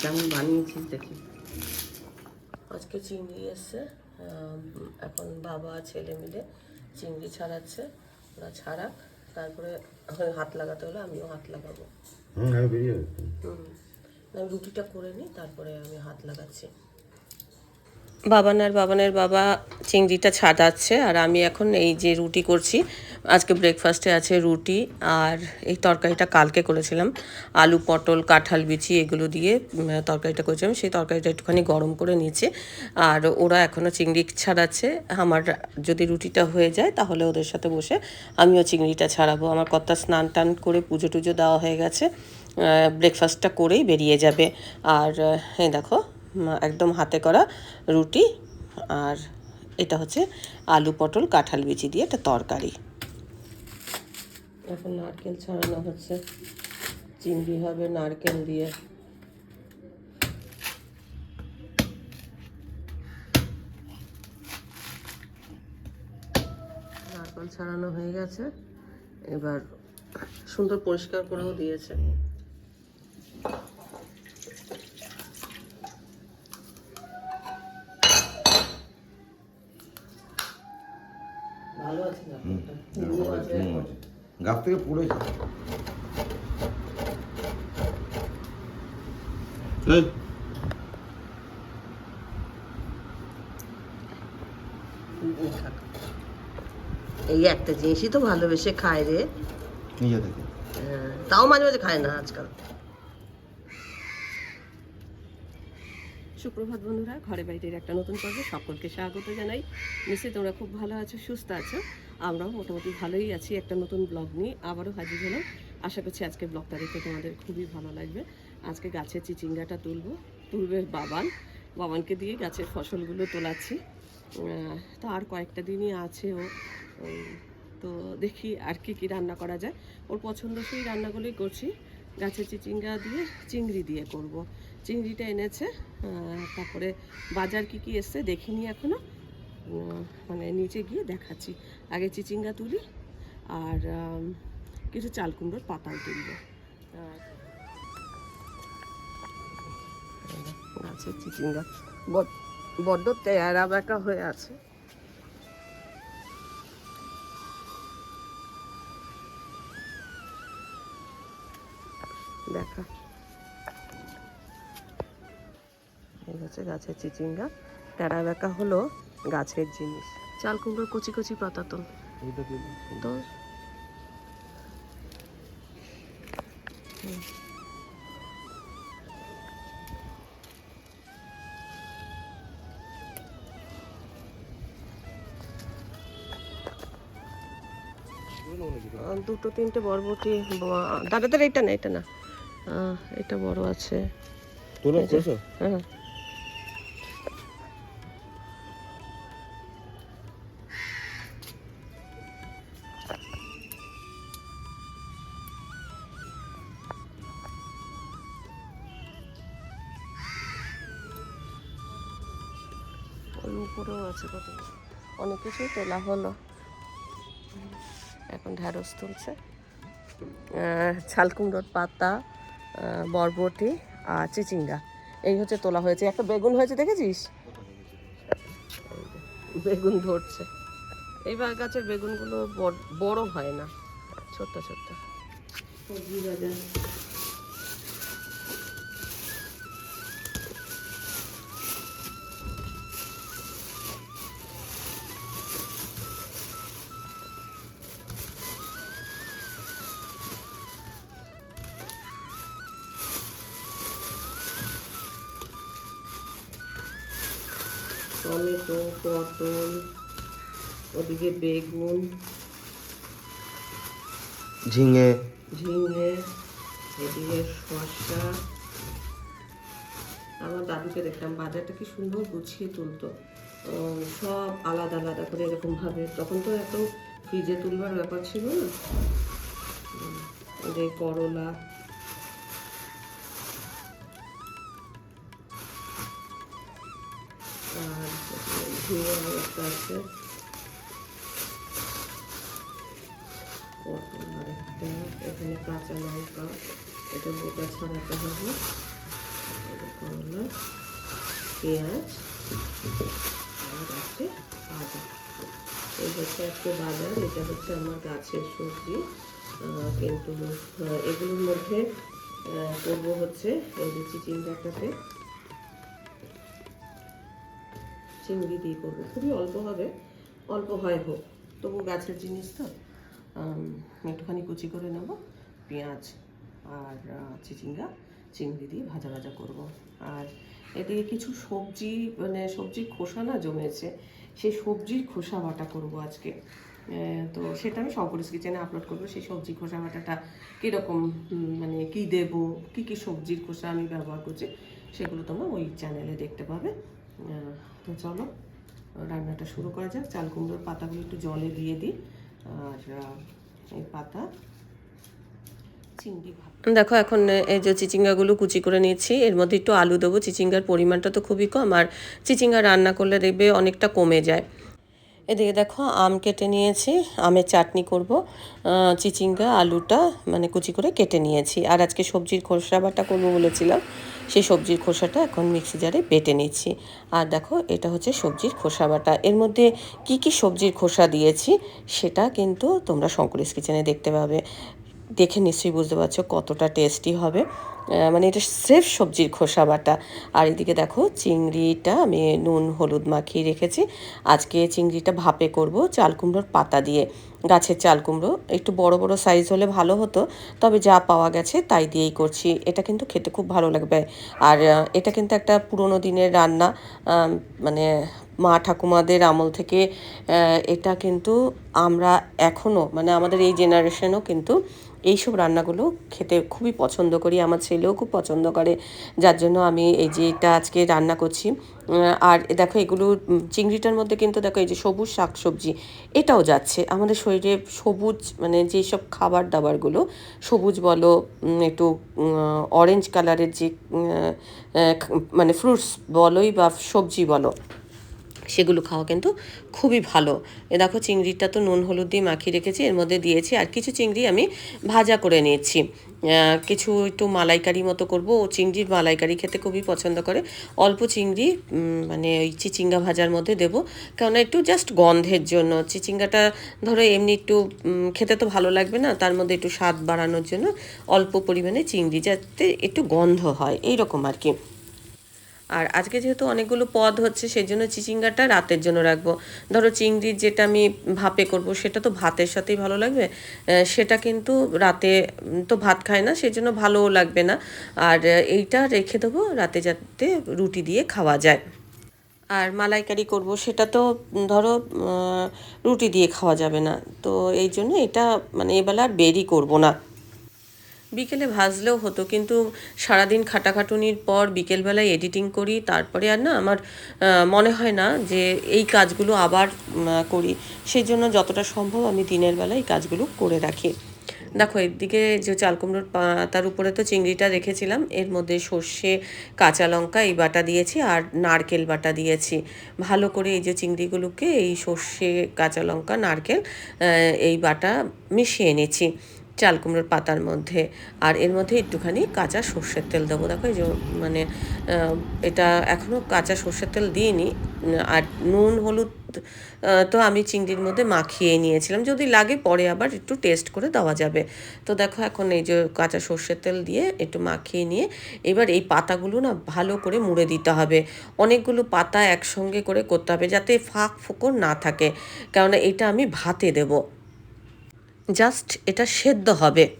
কেমন বানিয়েছিস দেখি। আজকে চিংড়ি এসছে এখন বাবা ছেলে মিলে চিংড়ি ছাড়াচ্ছে ওরা ছাড়াক তারপরে হাত লাগাতে হলে আমিও হাত লাগাবো। হুম আমি হুম আমি রুটিটা করে নিই তারপরে আমি হাত লাগাচ্ছি। বাবান আর বাবানের বাবা চিংড়িটা ছাড়াচ্ছে আর আমি এখন এই যে রুটি করছি, আজকে ব্রেকফাস্টে আছে রুটি আর এই তরকারিটা কালকে করেছিলাম। আলু, পটল, কাঁঠাল, বিচি এগুলো দিয়ে তরকারিটা করেছিলাম। সেই তরকারিটা একটুখানি গরম করে নিচ্ছে আর ওরা এখনও চিংড়ি ছাড়াচ্ছে। আমার যদি রুটিটা হয়ে যায় তাহলে ওদের সাথে বসে আমিও চিংড়িটা ছাড়াবো। আমার কর্তা স্নান টান করে পুজো টুজো দেওয়া হয়ে গেছে ব্রেকফাস্টটা করেই বেরিয়ে যাবে। আর এই দেখো একদম হাতে করা রুটি আর এটা হচ্ছে আলু পটল কাঁঠাল বিচি দিয়ে একটা তরকারি। এখন নারকেল ছড়ানো হচ্ছে। চিংড়ি হবে নারকেল দিয়ে। নারকেল ছাড়ানো হয়ে গেছে। এবার সুন্দর পরিষ্কার করেও দিয়েছে। গাছ থেকে পড়েছে এই, এই একটা জিনিসই তো ভালোবেসে খায় রে। নিজে থেকে। হ্যাঁ, তাও মাঝে মাঝে খায় না আজকাল। সুপ্রভাত বন্ধুরা ঘরে বাড়িটির একটা নতুন পর্বে সকলকে স্বাগত জানাই। নিশ্চয়ই তোমরা খুব ভালো আছো সুস্থ আছো। আমরাও মোটামুটি ভালোই আছি একটা নতুন ব্লগ নিয়ে। আবারও হাজির হলাম। আশা করছি আজকে ব্লগটা দেখে তোমাদের খুবই ভালো লাগবে। আজকে গাছের চিচিঙ্গাটা তুলবো তুলবে বাবান। বাবানকে দিয়ে গাছের ফসলগুলো তোলাচ্ছি। তো আর কয়েকটা দিনই আছে ও। তো দেখি আর কি কি রান্না করা যায়। ওর পছন্দ সেই রান্নাগুলোই করছি। গাছের চিচিঙ্গা দিয়ে চিংড়ি দিয়ে করব। চিংড়িটা এনেছে। তারপরে বাজার কি কি এসছে দেখিনি এখনও। উম, মানে নিচে গিয়ে দেখাচ্ছি। আগে চিচিঙ্গা তুলি, আর কিছু চাল কুমড়োর পাতাও তুলব। গাছের চিচিঙ্গা। বড- বড্ড তেয়ারা বেঁকা হয়ে আছে। দেখা। এই হচ্ছে গাছের চিচিঙ্গা। তেরা বেঁকা হলো গাছের জিনিস। চাল কুমড়োর কচি কচি পাতা তো দুটো তিনটে বরবটি ব- দাদা দাদা এটা না এটা না। এটা বড় আছে? হ্যাঁ। আছে কত অনেক কিছুই তোলা হলো। এখন ঢ্যাঁড়স তুলছে। আহ, ছাল কুমড়োর পাতা বরবটি আর চিচিঙ্গা। এই হচ্ছে তোলা হয়েছে। একটা বেগুন হয়েছে দেখেছিস? বেগুন ধরছে। এইবার গাছের বেগুনগুলো বড়- বড় হয় না। ছোট্ট ছোট্ট। সবজি বাজার। টমেটো পটল ওদিকে বেগুন। ঝিঙে। ঝিঙে এদিকে শসা। আমার দাদুকে দেখলাম বাজারটা কি সুন্দর গুছিয়ে তুলতো। সব আলাদা আলাদা করে এরকম ভাবে তখন তো এত ফ্রিজে তুলবার ব্যাপার ছিল না। যে করলা। ঝিঙে একটা আছে একটা এখানে কাঁচা লঙ্কা এটা বোটা ছাড়াতে হবে করলা পেঁয়াজ আর আছে আদা এই হচ্ছে আজকে বাজার এটা হচ্ছে আমার গাছের সবজি কিন্তু এগুলোর মধ্যে করব হচ্ছে এই যে চিচিঙ্গাটাতে চিংড়ি দিয়ে করব। খুবই অল্প হবে, অল্প হয় হোক। তবু গাছের জিনিস তো। একটুখানি কুচি করে নেব, পেঁয়াজ আর চিচিঙ্গা, চিংড়ি দিয়ে ভাজা ভাজা করব। আর এদিকে কিছু সবজি মানে সবজির খোসা না জমেছে, সেই সবজির খোসা বাটা করব আজকে। তো সেটা আমি শঙ্করিস কিচেনে আপলোড করব। সেই সবজি খোসা বাটাটা কীরকম মানে কী দেব, কী কী সবজির খোসা আমি ব্যবহার করছি, সেগুলো তোমরা ওই চ্যানেলে দেখতে পাবে। তো চলো, রান্নাটা শুরু করা যাক। চাল কুমড়োর পাতাগুলো একটু জলে দিয়ে দিই। আর এই পাতা, চিংড়ি দেখো, এখন এই যে চিচিঙ্গাগুলো কুচি করে নিয়েছি, এর মধ্যে একটু আলু দেবো। চিচিঙ্গার পরিমাণটা তো খুবই কম, আর চিচিঙ্গা রান্না করলে দেখবে অনেকটা কমে যায়। এদিকে দেখো আম কেটে নিয়েছি, আমের চাটনি করব চিচিঙ্গা, আলুটা মানে কুচি করে কেটে নিয়েছি। আর আজকে সবজির খোসা বাটা করব বলেছিলাম, সেই সবজির খোসাটা এখন মিক্সি জারে বেটে নিচ্ছি। আর দেখো এটা হচ্ছে সবজির খোসা বাটা। এর মধ্যে কি কি সবজির খোসা দিয়েছি সেটা কিন্তু তোমরা শঙ্করিস কিচেনে দেখতে পাবে। দেখে নিশ্চয়ই বুঝতে পারছ কতটা টেস্টি হবে। মানে এটা স্রেফ সবজির খোসা বাটা। আর এদিকে দেখো, চিংড়িটা আমি নুন, হলুদ মাখিয়ে রেখেছি। আজকে চিংড়িটা ভাপে করব চাল কুমড়োর পাতা দিয়ে। গাছের চাল কুমড়ো, একটু বড় বড় সাইজ হলে ভালো হতো, তবে যা পাওয়া গেছে তাই দিয়েই করছি। এটা কিন্তু খেতে খুব ভালো লাগবে। আর এটা কিন্তু একটা পুরোনো দিনের রান্না। মানে মা ঠাকুমাদের আমল থেকে এটা কিন্তু আমরা এখনও মানে আমাদের এই জেনারেশনও কিন্তু এইসব রান্নাগুলো খেতে খুবই পছন্দ করি, আমার ছেলেও খুব পছন্দ করে। যার জন্য আমি এই যে এটা আজকে রান্না করছি। আর দেখো এগুলো চিংড়িটার মধ্যে কিন্তু দেখো এই যে সবুজ শাকসবজি, এটাও যাচ্ছে। আমাদের শরীরে সবুজ মানে যেসব খাবার দাবারগুলো, সবুজ বলো একটু অরেঞ্জ কালারের যে মানে ফ্রুটস বলোই বা সবজি বলো সেগুলো খাওয়া কিন্তু খুবই ভালো। এ দেখো চিংড়িটা তো নুন, হলুদ দিয়ে মাখিয়ে রেখেছি, এর মধ্যে দিয়েছি আর কিছু চিংড়ি আমি ভাজা করে নিয়েছি। কিছু একটু মালাইকারি মতো করব। ও চিংড়ির মালাইকারি খেতে খুবই পছন্দ করে। অল্প চিংড়ি মানে ওই চিচিঙ্গা ভাজার মধ্যে দেবো। কেননা একটু জাস্ট গন্ধের জন্য, চিচিঙ্গাটা ধরো এমনি একটু খেতে তো ভালো লাগবে না, তার মধ্যে একটু স্বাদ বাড়ানোর জন্য অল্প পরিমাণে চিংড়ি যাতে একটু গন্ধ হয় এই রকম আর কি। আর আজকে যেহেতু অনেকগুলো পদ হচ্ছে সেই জন্য চিচিঙ্গাটা রাতের জন্য রাখব। ধরো চিংড়ির যেটা আমি ভাপে করব, সেটা তো ভাতের সাথেই ভালো লাগবে। সেটা কিন্তু রাতে তো ভাত খায় না সেই জন্য ভালোও লাগবে না। আর এইটা রেখে দেবো রাতে যাতে রুটি দিয়ে খাওয়া যায়। আর মালাইকারি করব, সেটা তো ধরো রুটি দিয়ে খাওয়া যাবে না। তো এই জন্য এটা মানে এবেলা আর বেরি করব না। বিকেলে ভাজলেও হতো, কিন্তু সারাদিন খাটাখাটুনির পর বিকেলবেলায় এডিটিং করি, তারপরে আর না আমার মনে হয় না যে এই কাজগুলো আবার করি। সেই জন্য যতটা সম্ভব আমি দিনের বেলায় এই কাজগুলো করে রাখি। দেখো, এদিকে যে চাল কুমড়োর পাতার উপরে তো চিংড়িটা রেখেছিলাম, এর মধ্যে সর্ষে, কাঁচা লঙ্কা এই বাটা দিয়েছি আর নারকেল বাটা দিয়েছি। ভালো করে এই যে চিংড়িগুলোকে এই সর্ষে, কাঁচা লঙ্কা, নারকেল এই বাটা মিশিয়ে নিচ্ছি। চাল কুমড়োর পাতার মধ্যে। আর এর মধ্যে একটুখানি কাঁচা সর্ষের তেল দেবো। দেখো যে মানে এটা এখনও কাঁচা সর্ষের তেল দিইনি। আর নুন, হলুদ তো আমি চিংড়ির মধ্যে মাখিয়ে নিয়েছিলাম। যদি লাগে পরে আবার একটু টেস্ট করে দেওয়া যাবে। তো দেখো এখন এই যে কাঁচা সর্ষের তেল দিয়ে একটু মাখিয়ে নিয়ে এবার এই পাতাগুলো না ভালো করে মুড়ে দিতে হবে। অনেকগুলো পাতা একসঙ্গে করে করতে হবে যাতে ফাঁক ফোকর না থাকে। কেননা এটা আমি ভাতে দেবো। জাস্ট এটা সেদ্ধ হবে।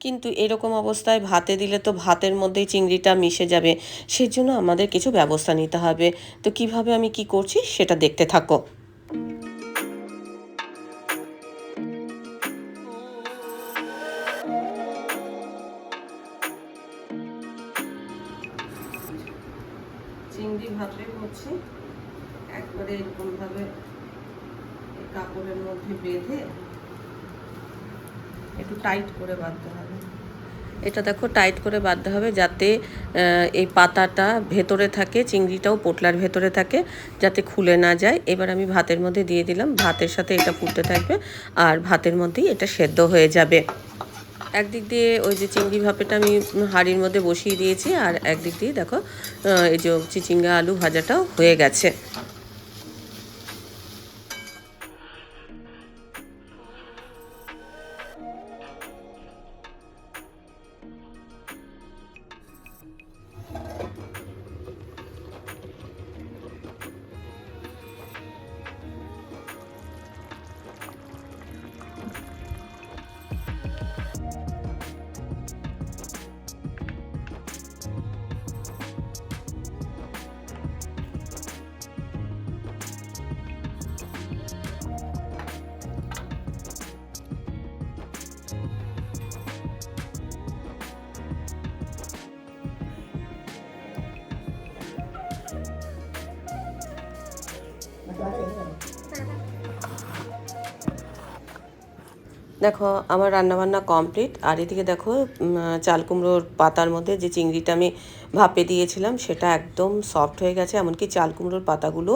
কিন্তু এরকম অবস্থায় ভাতে দিলে তো ভাতের মধ্যেই চিংড়িটা মিশে যাবে। সেই জন্য আমাদের কিছু ব্যবস্থা নিতে হবে। তো কীভাবে আমি কি করছি সেটা দেখতে থাকো। চিংড়ি ভাতে করছি। একবারে এরকমভাবে কাপড়ের মধ্যে বেঁধে একটু টাইট করে বাঁধতে হবে। এটা দেখো টাইট করে বাঁধতে হবে যাতে এই পাতাটা ভেতরে থাকে, চিংড়িটাও পোটলার ভেতরে থাকে, যাতে খুলে না যায়। এবার আমি ভাতের মধ্যে দিয়ে দিলাম। ভাতের সাথে এটা ফুটতে থাকবে আর ভাতের মধ্যেই এটা সেদ্ধ হয়ে যাবে। একদিক দিয়ে ওই যে চিংড়ি ভাপেটা আমি হাঁড়ির মধ্যে বসিয়ে দিয়েছি আর একদিক দিয়ে দেখো এই যে চিচিঙ্গা আলু ভাজাটাও হয়ে গেছে। দেখো, আমার রান্নাবান্না কমপ্লিট আর এদিকে দেখো চাল কুমড়োর পাতার মধ্যে যে চিংড়িটা আমি ভাপে দিয়েছিলাম, সেটা একদম সফট হয়ে গেছে, এমনকি চাল কুমড়োর পাতাগুলো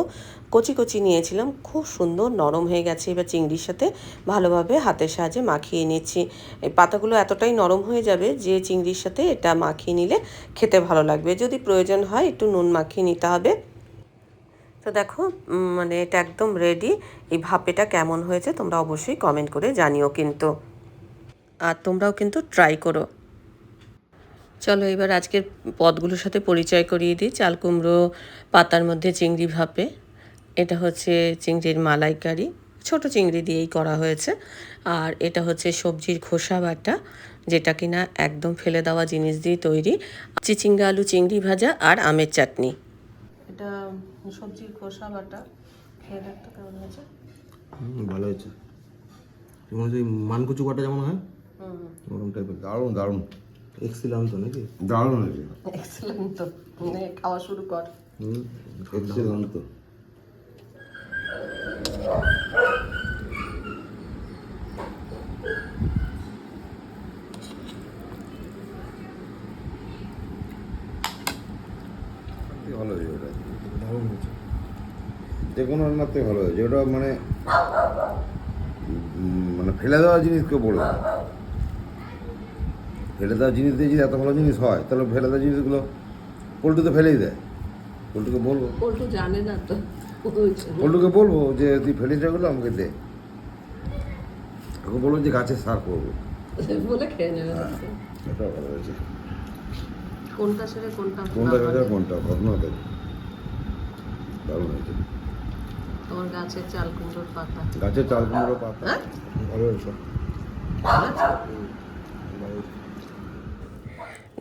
কচি কচি নিয়েছিলাম, খুব সুন্দর নরম হয়ে গেছে। এবার চিংড়ির সাথে ভালোভাবে হাতের সাহায্যে মাখিয়ে নিচ্ছি। এই পাতাগুলো এতটাই নরম হয়ে যাবে যে চিংড়ির সাথে এটা মাখিয়ে নিলে খেতে ভালো লাগবে। যদি প্রয়োজন হয়, একটু নুন মাখিয়ে নিতে হবে। তো দেখো মানে এটা একদম রেডি এই ভাপেটা কেমন হয়েছে তোমরা অবশ্যই কমেন্ট করে জানিও কিন্তু। আর তোমরাও কিন্তু ট্রাই করো। চলো এবার আজকের পদগুলোর সাথে পরিচয় করিয়ে দিই। চাল কুমড়ো, পাতার মধ্যে চিংড়ি ভাপে। এটা হচ্ছে চিংড়ির মালাইকারি। ছোট চিংড়ি দিয়েই করা হয়েছে। আর এটা হচ্ছে সবজির খোসা বাটা, যেটা কিনা একদম ফেলে দেওয়া জিনিস দিয়ে তৈরি। চিচিঙ্গা আলু, চিংড়ি ভাজা আর আমের চাটনি। এটা সবজির খোসা বাটা খেয়ে দেখতে কেমন হয়েছে। ভালো হয়েছে। তোমার যে মানকুচু বাটা যেমন হয় ওরকম টাইপের দারুণ দারুণ। এক্সিলাম তো নাকি? দারুণ হয়েছে। এক্সেলেন্ট তো। খাওয়া শুরু কর। হুম এক্সিলাম তো। ভালো হয়েছে ওটা দারুণ হয়েছে। যে কোনো ভালো হয়েছে ওটা মানে মানে ফেলে দেওয়া জিনিস কেউ বলবে ফেলে দেওয়া জিনিস দিয়ে যদি এত ভালো জিনিস হয় তাহলে ফেলে দেওয়া জিনিসগুলো পোল্ট্রি তো ফেলেই দেয়। পোলট্রিকে বলব। পল্টু জানে না তো। পোল্ট্রিকে বলব যে তুই ফেলিস এগুলো আমাকে দে। ওকে বলব যে গাছে সার করব। বলে খেয়ে নেবে। এটাও ভালো হয়েছে। কোনটা সেরে কোনটা কোনটা গাছে কোনটা ঘটনা দেবে দারুণ হয়েছে তোমার গাছের চাল কুমড়োর পাতা। গাছের চাল কুমড়ো পাতা। হ্যাঁ? ভালো হয়েছে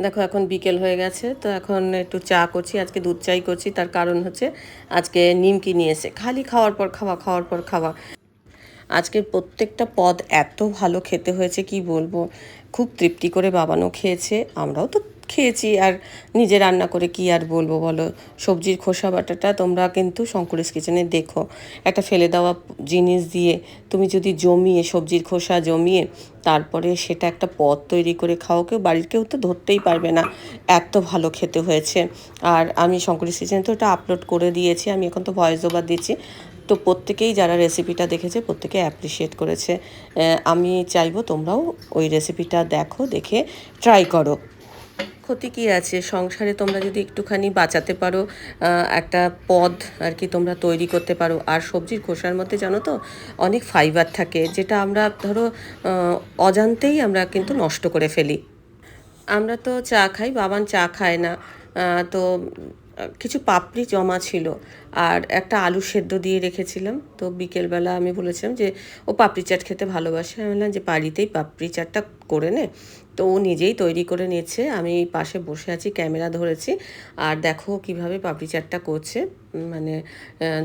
দেখো এখন বিকেল হয়ে গেছে তো এখন একটু চা করছি আজকে দুধ চাই করছি তার কারণ হচ্ছে আজকে নিমকি নিয়েছে খালি খাওয়ার পর খাওয়া খাওয়ার পর খাওয়া। আজকের প্রত্যেকটা পদ এত ভালো খেতে হয়েছে কি বলব? খুব তৃপ্তি করে বাবানও খেয়েছে আমরাও তো খেয়েছি আর নিজে রান্না করে কি আর বলব বলো? সবজির খোসা বাটাটা তোমরা কিন্তু শঙ্করেশ কিচেনে দেখো। একটা ফেলে দেওয়া জিনিস দিয়ে তুমি যদি জমিয়ে, সবজির খোসা জমিয়ে তারপরে সেটা একটা পদ তৈরি করে খাও, কেউ বাড়ির কেউ তো ধরতেই পারবে না। এত ভালো খেতে হয়েছে। আর আমি শঙ্করেশ কিচেনে তো এটা আপলোড করে দিয়েছি, আমি এখন তো ভয়েস ওভার দিচ্ছি। তো প্রত্যেকেই যারা রেসিপিটা দেখেছে, প্রত্যেকে অ্যাপ্রিসিয়েট করেছে। আমি চাইব তোমরাও ওই রেসিপিটা দেখো, দেখে ট্রাই করো। ক্ষতি কী আছে? সংসারে তোমরা যদি একটুখানি বাঁচাতে পারো একটা পদ আর কি তোমরা তৈরি করতে পারো। আর সবজির খোসার মধ্যে জানো তো, অনেক ফাইবার থাকে, যেটা আমরা ধরো অজান্তেই আমরা কিন্তু নষ্ট করে ফেলি। আমরা তো চা খাই, বাবান চা খায় না। তো কিছু পাপড়ি জমা ছিল আর একটা আলু সেদ্ধ দিয়ে রেখেছিলাম। তো বিকেলবেলা আমি বলেছিলাম যে, ও পাপড়ি চাট খেতে ভালোবাসে। আমি বললাম যে, বাড়িতেই পাপড়ি চাটটা করে নে। তো ও নিজেই তৈরি করে নিচ্ছে আমি পাশে বসে আছি, ক্যামেরা ধরেছি। আর দেখো কীভাবে পাপড়ি চাটটা করছে। মানে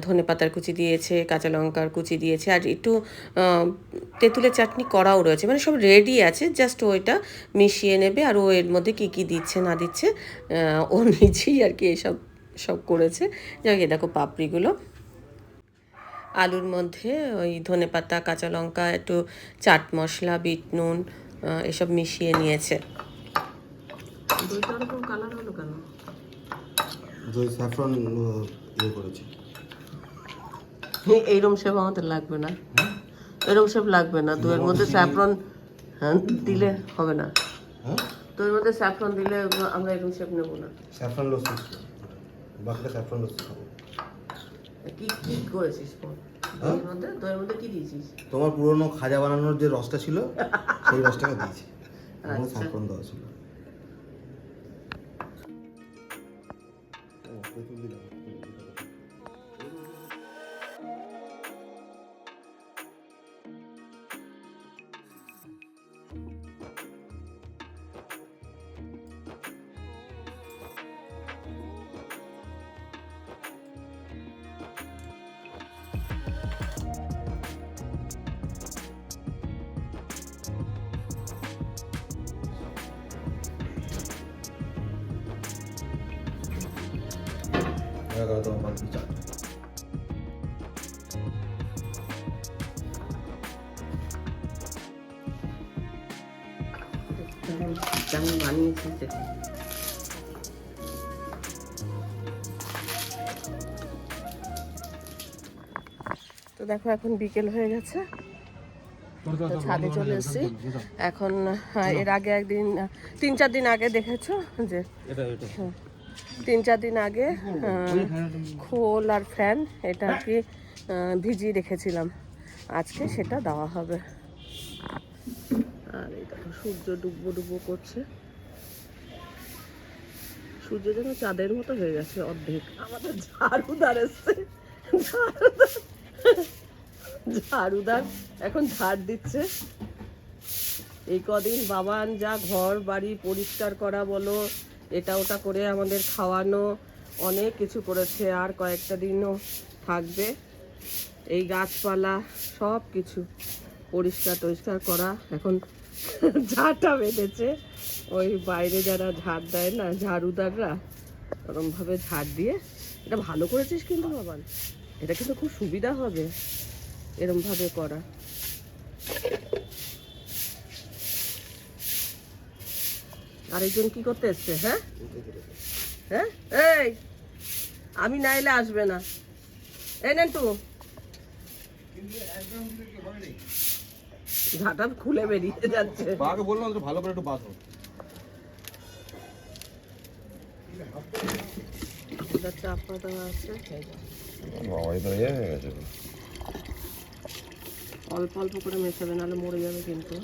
ধনে পাতার কুচি দিয়েছে, কাঁচা লঙ্কার কুচি দিয়েছে। আর একটু তেঁতুলের চাটনি করাও রয়েছে। মানে সব রেডি আছে জাস্ট ওইটা মিশিয়ে নেবে। আর ও এর মধ্যে কী কী দিচ্ছে, না দিচ্ছে ও নিজেই আর কি এসব, সব করেছে। যাই দেখো পাপড়িগুলো। আলুর মধ্যে ওই ধনে পাতা, কাঁচা লঙ্কা, একটু চাট মশলা, বিট নুন এসব মিশিয়ে নিয়েছে। কালার হলো কেন? দই স্যাফরন ইয়ে করেছি। এইরকম শেপ আমাদের লাগবে না। এরকম শেপ লাগবে না। দুয়ের মধ্যে স্যাফরন হ্যাঁ দিলে হবে না। হ্যাঁ? তো এর মধ্যে স্যাফরন দিলে আমরা এরকম শেপ নেব না। স্যাফরান লস্যি। বাকিটা স্যাফরান লস্যি খাব। কি কি করেছিস বল? দইয়ের মধ্যে? দইয়ের মধ্যে কি দিয়েছিস? তোমার পুরনো খাজা বানানোর যে রসটা ছিল সেই রসটাকে দিয়েছি। আচ্ছা। স্যাফরান দেওয়া ছিল। ও, তেঁতুল দিলাম। এগারো তোমার বাকি চার কেমন কেমন দেখো তো দেখো এখন বিকেল হয়ে গেছে। তো ছাদে চলে এসেছি। এখন আহ, এর আগে একদিন তিন চার দিন আগে দেখেছ যে হ্যাঁ, তিন চার দিন আগে খোল আর ফ্যান, এটা আর কি ভিজিয়ে রেখেছিলাম। আজকে সেটা দেওয়া হবে। আর দেখো, সূর্য ডুববো ডুববো করছে। সূর্য যেন চাঁদের মতো হয়ে গেছে অর্ধেক। আমাদের ঝাড়ুদার এসছে। ঝাড়ুদার ঝাড়ুদার, এখন ঝাড় দিচ্ছে। এই কদিন বাবান যা ঘর বাড়ি পরিষ্কার করা বলো এটা ওটা করে আমাদের খাওয়ানো অনেক কিছু করেছে, আর কয়েকটা দিনও থাকবে। এই গাছপালা, সব কিছু পরিষ্কার টরিষ্কার করা। এখন ঝাড়টা বেঁধেছে। ওই বাইরে যারা ঝাড় দেয় না, ঝাড়ুদাররা, ওরমভাবে ঝাড় দিয়ে, এটা ভালো করেছিস কিন্তু বাবান। এটা কিন্তু খুব সুবিধা হবে। এরমভাবে করা। আরেকজন কি করতে এসছে হ্যাঁ? হ্যাঁ? এই আমি না এলে আসবে না। এই নেন তো। ঝাঁটা খুলে বেরিয়ে যাচ্ছে। বাবাকে বললাম তো ভালো করে একটু বাঁধো। এটা চাপা দেওয়া আছে। অল্প অল্প করে মেশাবে নাহলে মরে যাবে কিন্তু।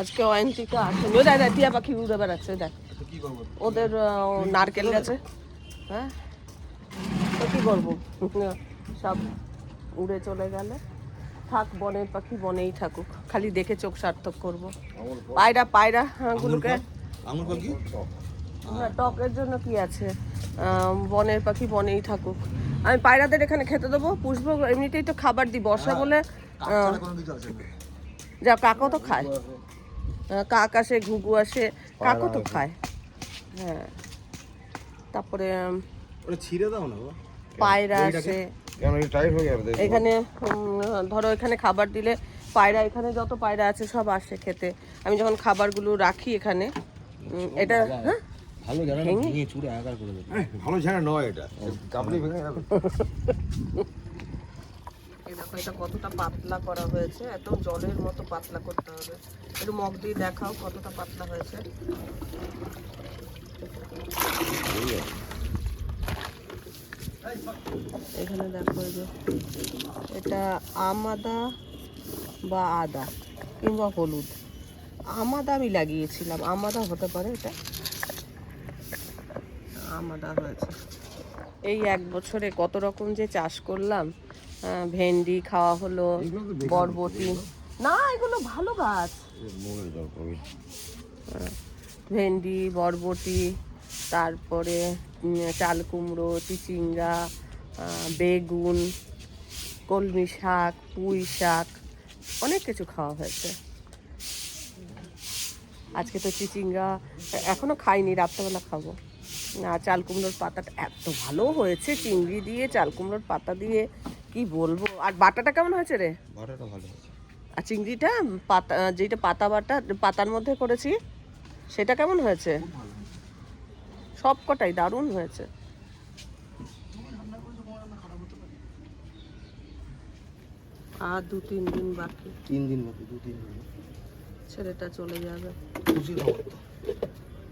আজকে ওয়ারেন্টিটা আসেনি। ও দেখ দেখ টিয়া পাখি উড়ে বেড়াচ্ছে দেখ। ওদের নারকেল গাছে। হ্যাঁ? তো কি করব? সব উড়ে চলে গেলে। থাক বনের পাখি বনেই থাকুক। খালি দেখে চোখ সার্থক করব। পায়রা পায়রা হ্যাঁ, গুলোকে। হ্যাঁ টকের জন্য কি আছে? বনের পাখি বনেই থাকুক। আমি পায়রাদের এখানে খেতে দেবো পুষবো এমনিতেই তো খাবার দিই বর্ষা বলে আছে না। যা কাকও তো খায়। কাক আসে ঘুঘু আসে কাকও তো খায়। হ্যাঁ। তারপরে ছিঁড়ে দাও না পায়রা আসে। এখানে ধরো এখানে খাবার দিলে পায়রা এখানে যত পায়রা আছে সব আসে খেতে। আমি যখন খাবারগুলো রাখি এখানে এটা হ্যাঁ? ভালো জানা ভেঙে? চুরে আকার করে দেবে। ভালো ঝাড়া নয় এটা। কাপড়ি ভেঙে দেখো, এটা কতটা পাতলা করা হয়েছে। একদম জলের মতো পাতলা করতে হবে। একটু মগ দিয়ে দেখাও কতটা পাতলা হয়েছে। এখানে দেখো এটা আমাদা বা আদা কিংবা হলুদ। আমাদা আমি লাগিয়েছিলাম। আমাদা হতে পারে এটা। আমাদা হয়েছে। এই এক বছরে কত রকম যে চাষ করলাম ভেন্ডি খাওয়া হলো বরবটি। না এগুলো ভালো গাছ। জল ভেন্ডি বরবটি তারপরে চাল কুমড়ো চিচিঙ্গা বেগুন কলমি শাক পুঁই শাক অনেক কিছু খাওয়া হয়েছে। আজকে তো চিচিঙ্গা এখনও খাইনি রাত্রেবেলা খাব। আর চাল কুমড়োর পাতাটা এত ভালো হয়েছে চিংড়ি দিয়ে চাল কুমড়োর পাতা দিয়ে কি বলব? আর বাটাটা কেমন হয়েছে রে? বাটাটা ভালো আছে আর চিংড়িটা? পাতা যেটা পাতা বাটা পাতার মধ্যে করেছি সেটা কেমন হয়েছে? সব কটাই দারুণ হয়েছে। আর দু তিন দিন বাকি। তিন দিন মতো দু তিন দিন। ছেলেটা চলে যাবে।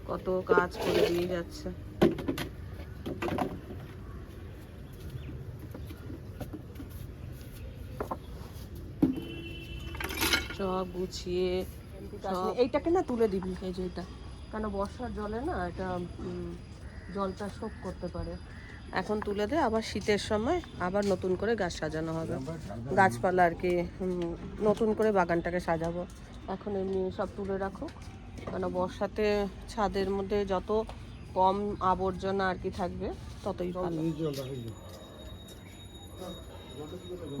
কত কাজ করে দিয়ে যাচ্ছে। সব গুছিয়ে এইটাকে না তুলে দিবি। এই যে এটা। কেন বর্ষার জলে না এটা জলটা শোক করতে পারে। এখন তুলে দে আবার শীতের সময় আবার নতুন করে গাছ সাজানো হবে। গাছপালা আর কি নতুন করে বাগানটাকে সাজাবো। এখন এমনি সব তুলে রাখো। কেন বর্ষাতে ছাদের মধ্যে যত কম আবর্জনা আর কি থাকবে ততই ভালো।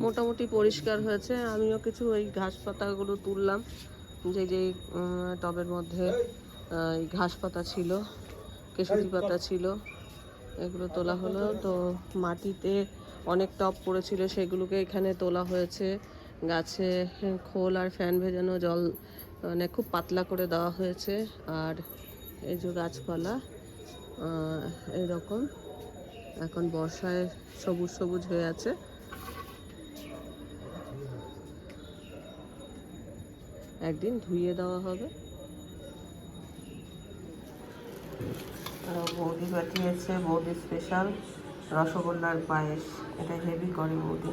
মোটামুটি পরিষ্কার হয়েছে। আমিও কিছু ওই ঘাস পাতাগুলো তুললাম। যে যে টবের মধ্যে এই ঘাস পাতা ছিল কেশুতি পাতা ছিল, এগুলো তোলা হলো। তো মাটিতে অনেক টব পড়েছিল, সেগুলোকে এখানে তোলা হয়েছে। গাছে খোল আর ফ্যান ভেজানো জল মানে খুব পাতলা করে দেওয়া হয়েছে। আর এই যে গাছপালা এরকম। এখন বর্ষায় সবুজ সবুজ হয়ে আছে। একদিন ধুইয়ে দেওয়া হবে। বৌদি পাঠিয়েছে বৌদি স্পেশাল রসগোল্লার পায়েস। এটা হেভি করে বৌদি।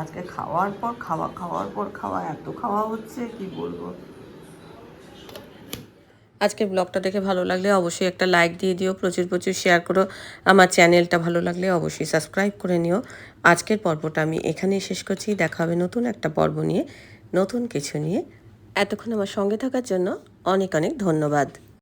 আজকে খাওয়ার পর খাওয়া খাওয়ার পর খাওয়া এত খাওয়া হচ্ছে কি বলব? আজকের ব্লগটা দেখে ভালো লাগলে অবশ্যই একটা লাইক দিয়ে দিও প্রচুর প্রচুর শেয়ার করো। আমার চ্যানেলটা ভালো লাগলে অবশ্যই সাবস্ক্রাইব করে নিও। আজকের পর্বটা আমি এখানেই শেষ করছি দেখা হবে নতুন একটা পর্ব নিয়ে। নতুন কিছু নিয়ে এতক্ষণ আমার সঙ্গে থাকার জন্য অনেক অনেক ধন্যবাদ।